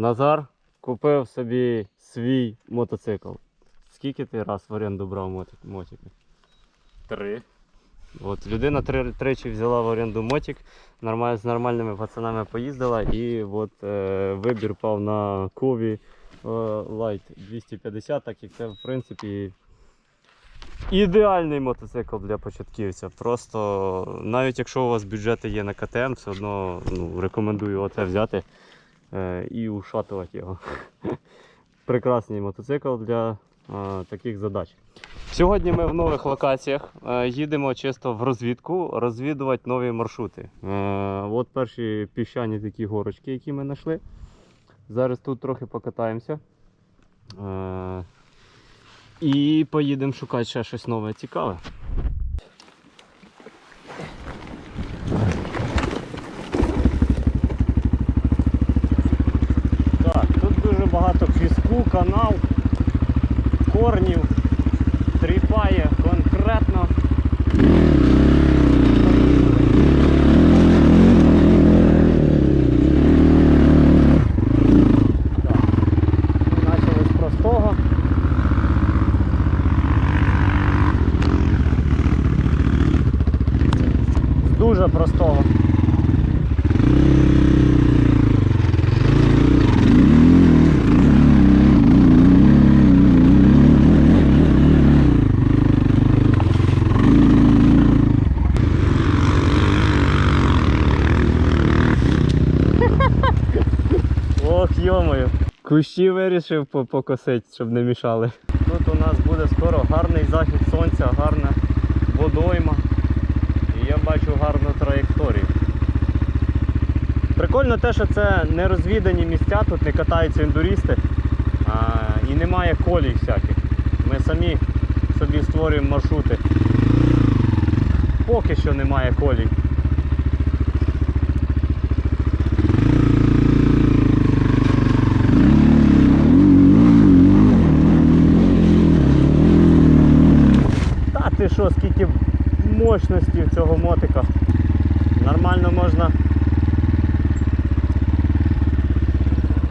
Назар купив собі свій мотоцикл. Скільки ти раз в оренду брав мотик, мотики? Три. От людина три, тричі взяла в оренду мотик, нормаль, з нормальними пацанами поїздила і от е, вибір пав на Кові е, Light 250, так як це в принципі ідеальний мотоцикл для початківця. Просто навіть якщо у вас бюджети є на КТМ, все одно ну, рекомендую оце взяти і ушатувати його. Прекрасний мотоцикл для е, таких задач. Сьогодні ми в нових локаціях е, їдемо чисто в розвідку, розвідувати нові маршрути. Е, от перші піщані такі горочки, які ми знайшли. Зараз тут трохи покатаємося. Е, і поїдемо шукати ще щось нове цікаве. Так, тут дуже багато піску, канал, корнів тріпає конкретно. Дуже простого. Йомою. Кущі вирішив покосити, щоб не мішали. Тут у нас буде скоро гарний захід сонця, гарна водойма. І я бачу гарну траєкторію. Прикольно те, що це не розвідані місця, тут не катаються індурісти а, і немає колій всяких. Ми самі собі створюємо маршрути. Поки що немає колій. Та ти що, скільки мотика. Нормально можна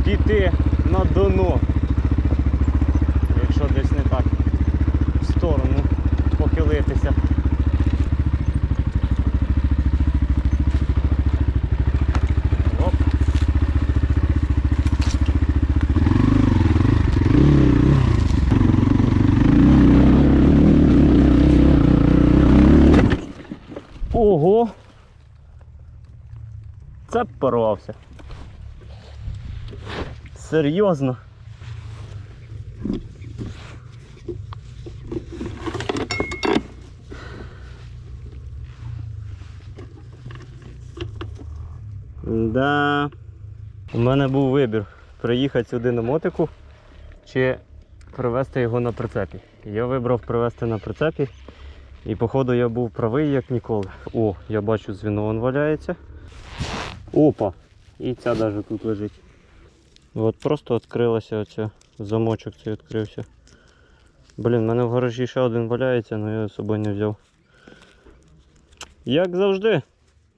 піти на дно. Якщо десь не так в сторону похилитися. Ого! Це порвався. Серйозно. Да. У мене був вибір приїхати сюди на мотику чи привезти його на прицепі. Я вибрав привезти на прицепі. І походу я був правий як ніколи. О, я бачу звіно валяється. Опа! І ця навіть тут лежить. От просто відкрилася оця, замочок цей відкрився. Блін, в мене в гаражі ще один валяється, але я його з собою не взяв. Як завжди.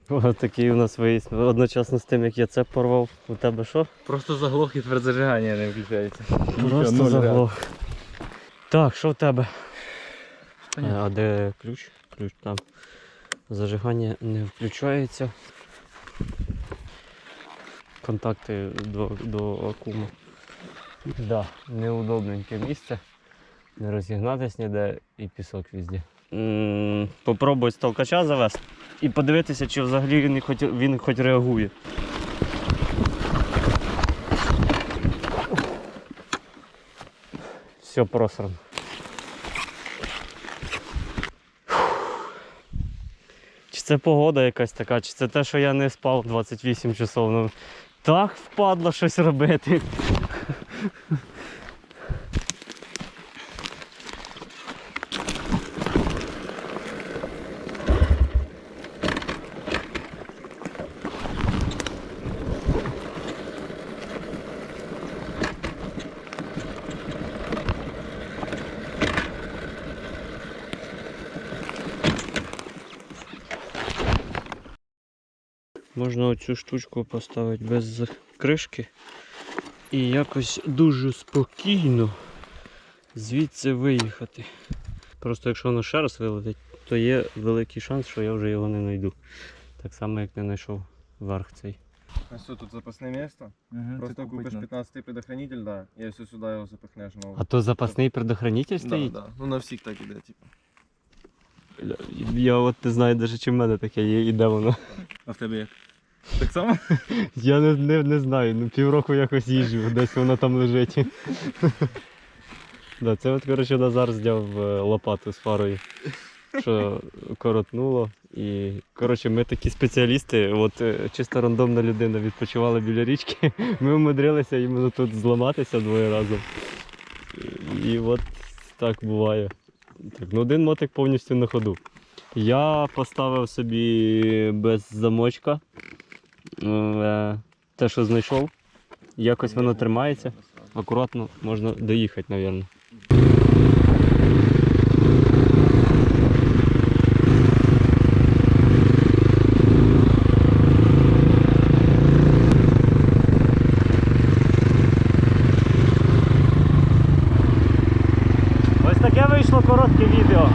Ось такий у нас виїзд. Одночасно з тим, як я це порвав. У тебе що? Просто заглох і твердзажигання не включається. Просто заглох. Так, що в тебе? Понятно. А де ключ? Ключ там. Зажигання не включається. Контакти до, до акума. Да, неудобненьке місце. Не розігнатись ніде і пісок везде. м попробуй з толкача завести і подивитися, чи взагалі він хоч, він хоч реагує. Все просрано. Це погода якась така, чи це те, що я не спав 28 часов. Ну, так впадло щось робити. Можна оцю штучку поставити без кришки і якось дуже спокійно звідси виїхати. Просто якщо воно ще раз вилетить, то є великий шанс, що я вже його не знайду. Так само, як не знайшов верх цей. А все, тут запасне место. Ага, Просто купишь 15 предохранитель, да, и все сюда его запихнешь новый. А то запасний предохранитель да, да. Ну на всіх так іде, типу. Я от не знаю навіть, чи в мене таке є і де воно. А в тебе як? Так само? Я не, не, не знаю, ну півроку якось їжджу, десь воно там лежить. да, це от, коротше, Назар зняв е, лопату з фарою, що коротнуло. І, коротше, ми такі спеціалісти, от е, чисто рандомна людина відпочивала біля річки. Ми умудрилися іменно тут зламатися двоє разом. І от так буває. Так, ну один мотик повністю на ходу. Я поставив собі без замочка. Е, Те, що знайшов, якось воно тримається. Акуратно можна доїхати, мабуть. Ось таке вийшло коротке відео.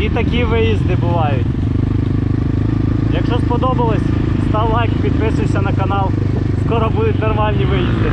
І такі виїзди бувають. Якщо сподобалось, став лайк, підписуйся на канал. Скоро будуть нормальні виїзди.